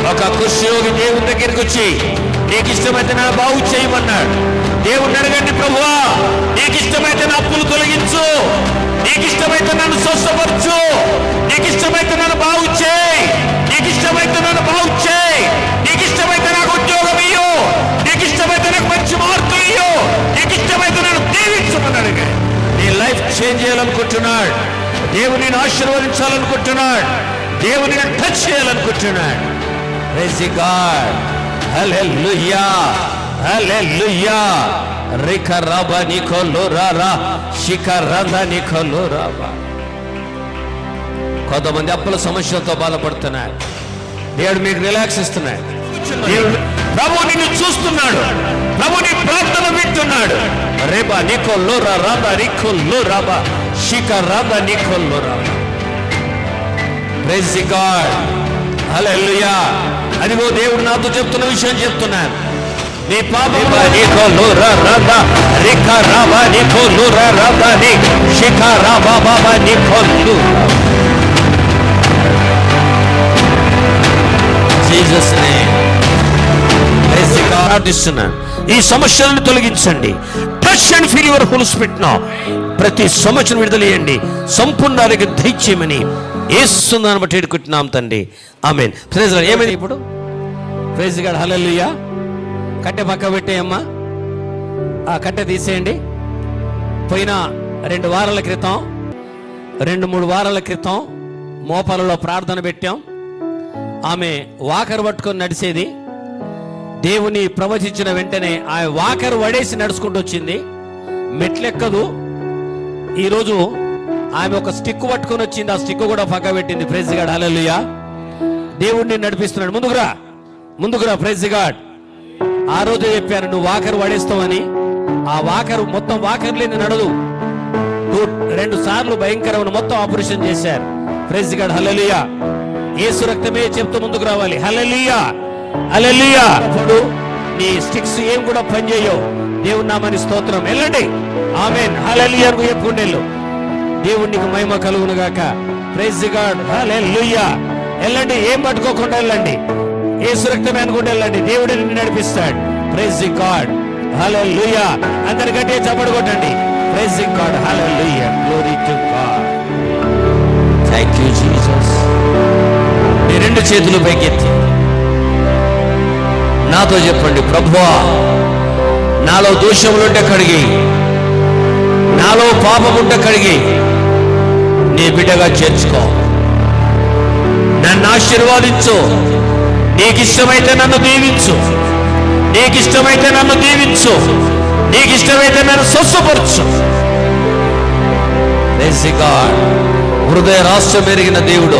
ఒక కుష్యోగి దేవుని దగ్గరికి వచ్చి నీకు ఇష్టమైతే నా బాగు చేయమన్నాడు. దేవుని అడగండి ప్రభువా నీకు ఇష్టమైతే నా అప్పులు తొలగించు. నీకు ఇష్టమైతే నన్ను స్వస్థపరచు. నీకు ఇష్టమైతే నన్ను బాగు చేయి. నీకు ఇష్టమైతే నన్ను బాగు చేయి. నీకు ఇష్టమైతే నాకు ఉద్యోగం ఇయ్యు. నీకు ఇష్టమైతే నాకు మంచి మార్కులు ఇయ్యు. నీకు ఇష్టమైతే నన్ను దీవించమన్నాడు నీ లైఫ్ చేంజ్ చేయాలనుకుంటున్నాడు. దేవుని ఆశీర్వదించాలనుకుంటున్నాడు. దేవుని టచ్ చేయాలనుకుంటున్నాడు. Praise God. Hallelujah. Hallelujah. Rika raba nikolo rara. Shika randa nikolo raba. కొంతమంది అప్పుల సమస్యలతో బాధపడుతున్నారు దేవుడు మీకు రిలాక్స్ ఇస్తున్నాడు దేవుడు ప్రభు నిన్ను చూస్తున్నాడు ప్రభు నీ ప్రార్థన వింటున్నాడు రేబా నీకొల్లో రా రాబా నీకొల్లో రాబా శిఖ రాబా నీకొల్లో రాబా ప్రైజ్ గాడ్ హల్లెలూయా అదిగో దేవుడు నాతో చెప్తున్న విషయం చెప్తున్నాను. నీ పాప నీకో లూరా రాబా రిఖ రాబా నీకో లూరా రాబా నీ శిఖ రాబా బాబా నీకో లూరా జీసస్ ప్రార్థిస్తున్నాను. ఈ సమస్యలను తొలగించండి. Touch and feel your holy spirit నా ప్రతి సమస్యను విడుదలయ్యండి సంపూర్ణానికి దయచేయమని ఏస్తున్నాను బట్టి ఎడుకుంటున్నాం తండ్రి. లార్డ్. ఏమైంది ఇప్పుడు? ప్రైజ్ హలల్లుయ్యా కట్టె పక్క పెట్టేయమ్మా ఆ కట్టె తీసేయండి. పోయిన రెండు వారాల క్రితం రెండు మూడు వారాల క్రితం మోపాలలో ప్రార్థన పెట్టాం. ఆమె వాకరు పట్టుకొని నడిచేది. దేవుని ప్రవచించిన వెంటనే ఆ వాకరు వడేసి నడుచుకుంటూ వచ్చింది. మెట్లెక్కదు. ఈరోజు ఆమె ఒక స్టిక్ పట్టుకొని వచ్చింది. ఆ స్టిక్ కూడా పక్క పెట్టింది. ప్రైజ్ గడ హల్లెలూయా దేవుడిని నడిపిస్తున్నాడు. ముందుకురా ముందుకురా ప్రైజ్ గాడ్ ఆ రోజు చెప్పాను నువ్వు వాకరు వాడేస్తావని. ఆ వాకరు మొత్తం వాకర్ లేని నడదు. రెండు సార్లు భయంకరమైన మొత్తం ఆపరేషన్ చేశారు. ప్రైజ్ గాడ్ హలలియా ఏసు రక్తమే చెప్తూ ముందుకు రావాలి. హలలియా హలలియా అప్పుడు నీ స్టిక్స్ ఏం కూడా పనిచేయవు దేవుడు నామని స్తోత్రం. వెళ్ళండి. ఆమెన్ హలలియా నువ్వు చెప్పుకుంటేళ్ళు దేవుడికి మహిమ కలుగును గాక. ప్రైజ్ గాడ్ హలలియా వెళ్ళండి. ఏం పట్టుకోకుండా వెళ్ళండి. యేసు రక్తమే అనుకుంటే వెళ్ళండి. దేవుడు నిన్ను నడిపిస్తాడు. ప్రైజ్ గాడ్ హల్లెలూయా అందరి గట్టిగా చప్పడు కొట్టండి praise God hallelujah glory to God thank you Jesus మీ రెండు చేతులు పైకెత్తి. నాతో చెప్పండి ప్రభువా నాలో దోషములుంటే కడిగి నాలో పాపముంటే కడిగి నీ బిడ్డగా చేర్చుకో. నన్ను ఆశీర్వాదించు. నీకు ఇష్టమైతే నన్ను దీవించు. నీకు ఇష్టమైతే నన్ను దీవించు. నీకు ఇష్టమైతే నన్ను స్వస్థపరచు. హృదయ రాష్ట్రం పెరిగిన దేవుడు.